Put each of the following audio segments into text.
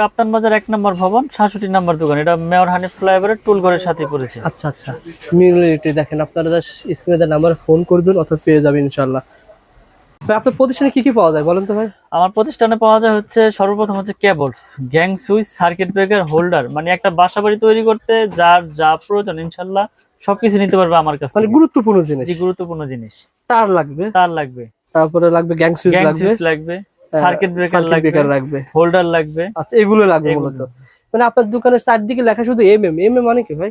কাপ্তান বাজার এক নম্বর ভবন সাতষট্টি নম্বর দোকান। এটা মেয়র হানিফ ফ্লাইওভারের টুল ঘরের সাথে পড়েছে। আচ্ছা আচ্ছা। মিউনিটি দেখেন আপনারা স্ক্রিনে নাম্বারে ফোন করবেন অথবা পেয়ে যাবেন ইনশাল্লাহ আপনার প্রতিষ্ঠানে কি কি পাওয়া যায় বলেন তো ভাই? আমার প্রতিষ্ঠানে পাওয়া যায় হচ্ছে সর্বপ্রথম হচ্ছে cables gang switch circuit breaker holder. মানে একটা বাসা বাড়ি তৈরি করতে যার যা প্রয়োজন ইনশাল্লাহ সবকিছু নিতে পারবে আমার কাছে মানে গুরুত্বপূর্ণ জিনিস। গুরুত্বপূর্ণ জিনিস। তার লাগবে। তার লাগবে। তারপরে লাগবে গ্যাং সুইচ লাগবে। সুইচ লাগবে। সার্কিট ব্রেকার লাগবে লাগবে। হোল্ডার লাগবে। আচ্ছা এগুলো লাগবে। মূলত। মানে আপনার দোকানের চারদিকে লেখা শুধু এম এম এম এম মানে কি ভাই?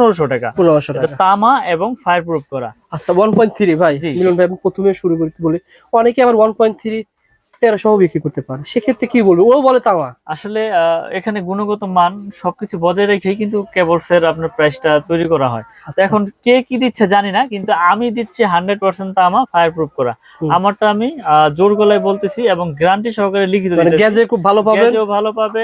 পনেরোশো টাকা। পনেরোশো টাকা। তামা এবং ফায়ার প্রুফ করা। আচ্ছা ওয়ান পয়েন্ট থ্রি ভাই। মিলন ভাই প্রথমে শুরু করতে বলি। অনেকে আবার ওয়ান পয়েন্ট থ্রি তেরোশো বিক্রি করতে পারে। সেক্ষেত্রে কি বলব? ও বলে তামা। আসলে এখানে গুণগত মান সবকিছু বজায় রেখেই কিন্তু কেবলস এর আপনার প্রাইসটা তৈরি করা হয়। আচ্ছা, এখন কে কি দিচ্ছে জানি না কিন্তু আমি দিচ্ছি হান্ড্রেড পার্সেন্ট তামা ফায়ার প্রুফ করা আমারটা আমি জোর গলায় বলতেছি এবং গ্যারান্টি সহকারে লিখিত মানে গ্যাজে খুব ভালো গ্যাজও ভালো পাবে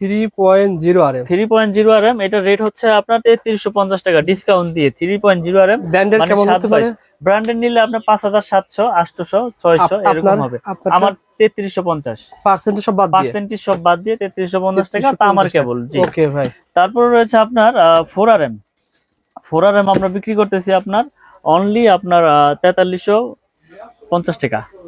three point zero R M three point zero R M এটা রেট হচ্ছে আপনার তেত্রিশশো পঞ্চাশ টাকা ডিসকাউন্ট দিয়ে three point zero R M ব্র্যান্ডের কেমন হতে পারে? ব্র্যান্ডের নিলে আপনার পাঁচ হাজার সাতশো আটশোশো ছয়শো এরকম হবে। আমার তেত্রিশশো পঞ্চাশ। পার্সেন্টেজ সব বাদ পার্সেন্টেজ সব বাদ দিয়ে তেত্রিশশো পঞ্চাশ টাকা কেবল জি। ওকে ভাই। তারপর রয়েছে আপনার four R M four R M আমরা বিক্রি করতেছি আপনার অনলি আপনার তেতাল্লিশশো পঞ্চাশ টাকা।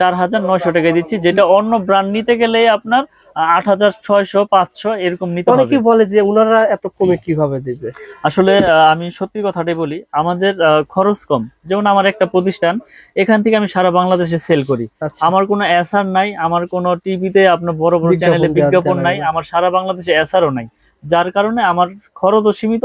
চার হাজার নয়শো টাকায় দিচ্ছি যেটা অন্য ব্র্যান্ড নিতে গেলে আপনার আট হাজার ছয়শো পাঁচশো এরকম নিতে হবে। অনেকেই বলে যে ওনারা এত কমে কীভাবে দেবে? আসলে আমি সত্যি কথাটাই বলি আমাদের খরচ কম। যেমন আমার একটা প্রতিষ্ঠান এখান থেকে আমি সারা বাংলাদেশে সেল করি। আচ্ছা। আমার কোনো এসআর নাই আমার কোনো টিভিতে আপনার বড় বড় চ্যানেলে বিজ্ঞাপন নাই আমার সারা বাংলাদেশে এসআরও নাই। যার কারণে আমার খরচও সীমিত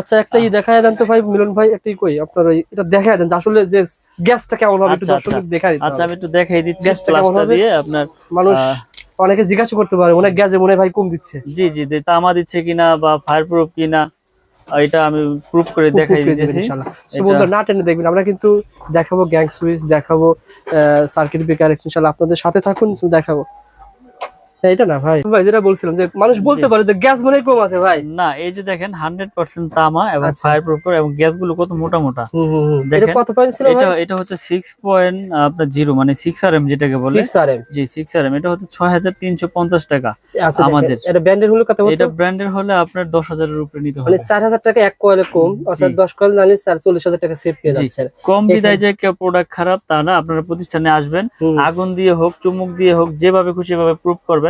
আচ্ছা একটা ই দেখা দেন তো ভাই মিলন ভাই একটাই কই আপনার এটা দেন আসলে যে গ্যাসটা কেমন হবে একটু আচ্ছা, দর্শকদের দেখা দিতে আচ্ছা আমি একটু দেখাই দিচ্ছি গ্যাসটা কেমন হবে? আপনার মানুষ অনেকে জিজ্ঞাসা করতে পারে অনেক গ্যাসে মনে ভাই কম দিচ্ছে। জি জি তামা দিচ্ছে কিনা বা ফায়ার প্রুফ কিনা এটা আমি প্রুফ করে দেখাই ইনশাআল্লাহ। না টেনে দেখবেন আমরা কিন্তু দেখাবো গ্যাং সুইচ দেখাবো সার্কিট ব্রেকার ইনশাআল্লাহ আপনাদের সাথে থাকুন দেখাবো। এটা না ভাই। ভাই যেটা বলছিলাম যে মানুষ বলতে পারে যে গ্যাস মনে কম আছে ভাই। না এই যে দেখেন হান্ড্রেড পার্সেন্ট তামা এবং। ফায়ার প্রুফ এবং গ্যাসগুলো কত মোটা মোটা। হুম হুম হুম। এটা কত পয়েন্ট ছিল এটা এটা হচ্ছে সিক্স আপনার জিরো মানে সিক্স আর যেটাকে বলে। 6 আরএম জি সিক্স আর এটা হচ্ছে ছয় হাজার তিনশো পঞ্চাশ টাকা আমাদের আমাদের। এটা ব্র্যান্ডের হলো কত এটা ব্র্যান্ডের হলে আপনার দশ হাজারের উপরে নিতে মানে হবে। 4000 টাকা এক কয়েলে কম অর্থাৎ। 10 কয়েল নালে 44000 টাকা সেভ পেয়ে কম বিদায় যে কেউ প্রোডাক্ট খারাপ তা না আপনারা প্রতিষ্ঠানে আসবেন। আগুন দিয়ে হোক চুমুক দিয়ে হোক যেভাবে খুশি ভাবে প্রুফ করবেন।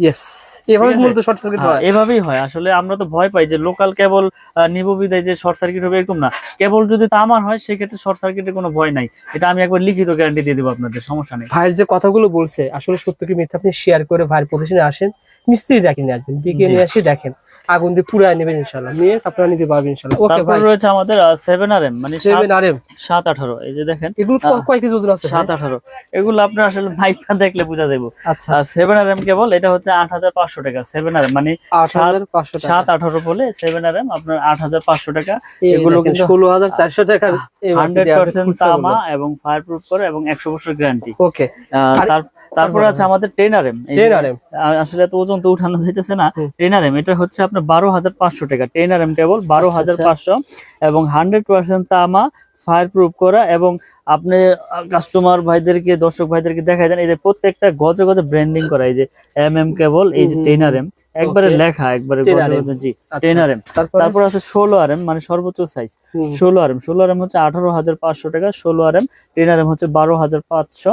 ইয়েস এভাবে মূলত শর্ট সার্কিট হ্যাঁ, এভাবেই আসলে আমরা তো ভয় পাই যে লোকাল কেবল নিব বিদায় যে শর্ট সার্কিট হবে এরকম না। কেবল যদি তামার হয় সেক্ষেত্রে শর্ট সার্কিটে কোনো ভয় নাই। এটা আমি একবার লিখিত গ্যারান্টি দিয়ে দেবো আপনাদের সমস্যা নেই। ভাইয়ের যে কথাগুলো বলছে আসলে সত্য কি মিথ্যা আপনি শেয়ার করে ভাইয়ের প্রতিষ্ঠানে আসেন মিস্ত্রি ডাকি নিয়ে আসবেন বিকে নিয়ে আসি দেখেন। আগুন দিয়ে পুরাই নেবেন ইনশাল্লাহ নিয়ে আপনারা নিতে পারবেন ইনশাল্লাহ ওকে ভাই। রয়েছে আমাদের সেভেন আর এম মানে সেভেন আর এম সাত আঠারো এই যে দেখেন। এগুলো কয় কেজি ওজন আছে ভাই? সাত আঠারো। এগুলো আপনার আসলে মাইকটা দেখলে বোঝা যাবে আচ্ছা সেভেন আর এম কেবল এটা হচ্ছে আট হাজার পাঁচশো টাকা। সেভেন আর এম মানে আট হাজার পাঁচশো সাত টাকা আঠারো বলে সেভেন আর এম আপনার আট হাজার পাঁচশো টাকা। এগুলো কিন্তু- ষোলো হাজার চারশো টাকার হান্ড্রেড পার্সেন্ট তামা এবং ফায়ার প্রুফ করে এবং একশো বছর গ্যারান্টি ওকে আর- তারপরে আছে আমাদের ten R M ten R M আসলে এত ওজন তো উঠানো যাইতেছে না। হুম। টেন আর এম এটা হচ্ছে আপনার বারো হাজার পাঁচশো টাকা। টেন আর এম কেবল বারো হাজার। পাঁচশো এবং হান্ড্রেড পার্সেন্ট তামা ফায়ার প্রুফ করা এবং আপনি কাস্টমার ভাইদেরকে দর্শক ভাইদেরকে দেখাই দেন এদের প্রত্যেকটা গজে গজে ব্র্যান্ডিং করা এই যে এম এম কেবল এই যে টেন আর এম একবারে লেখা একবারে 10 গজে RM গজে জি টেন আর এম। তারপর? আছে ষোলো আর এম মানে সর্বোচ্চ সাইজ ষোলো আর এম ষোলো আর এম হচ্ছে আঠারো হাজার পাঁচশো টাকা ষোলো R M ten R M হচ্ছে বারো হাজার পাঁচশো।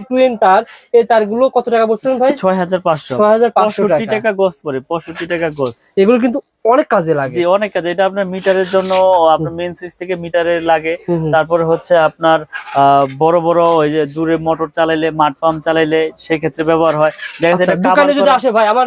টুয়েন তার এই তারগুলো কত টাকা বলছিলেন ভাই? ছয় হাজার পাঁচশো। ছয় হাজার পাঁচশো টাকা। গোস পরে পঁয়ষট্টি টাকা গোস। এগুলো কিন্তু অনেক কাজে লাগে। জি অনেক কাজে। এটা আপনার মিটারের জন্য আপনার মেন সুইচ থেকে মিটারে লাগে। তারপরে হচ্ছে আপনার আহ, বড় বড় ওই যে দূরে মোটর চালাইলে মাঠ পাম্প চালাইলে সেক্ষেত্রে ব্যবহার হয়। দেখা যাচ্ছে আচ্ছা, দোকানে যদি আসে ভাই আমার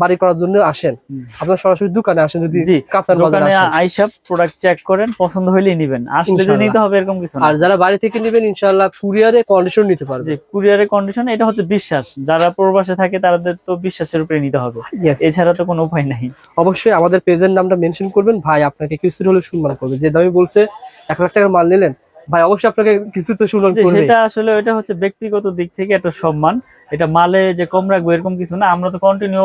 বাড়ি করার জন্য আসেন। আপনার সরাসরি দোকানে আসেন যদি জি, কাপ্তান বাজারে দোকানে আসেন। আইসা প্রোডাক্ট চেক করেন পছন্দ হইলেই নিবেন। আসলে যে নিতে হবে এরকম কিছু আর যারা বাড়ি থেকে নেবেন ইনশাআল্লাহ কুরিয়ারে কন্ডিশন নিতে পারবে যে কুরিয়ারের কন্ডিশন এটা হচ্ছে বিশ্বাস। যারা প্রবাসে থাকে তাদের তো বিশ্বাসের উপরে নিতে হবে। এছাড়া তো কোনো উপায় নাই। অবশ্যই আমাদের পেজের নামটা মেনশন করবেন। ভাই আপনাকে কিছু হলে সম্মান করবে। যে দামি বলছে এক লাখ টাকার মাল নিলেন ভাই অবশ্যই আপনাকে কিছু তো সম্মান করবে সেটা আসলে এটা হচ্ছে ব্যক্তিগত দিক থেকে একটা সম্মান। এটা মালে যে কম রাখব এরকম কিছু না। আমরা তো কন্টিনিউ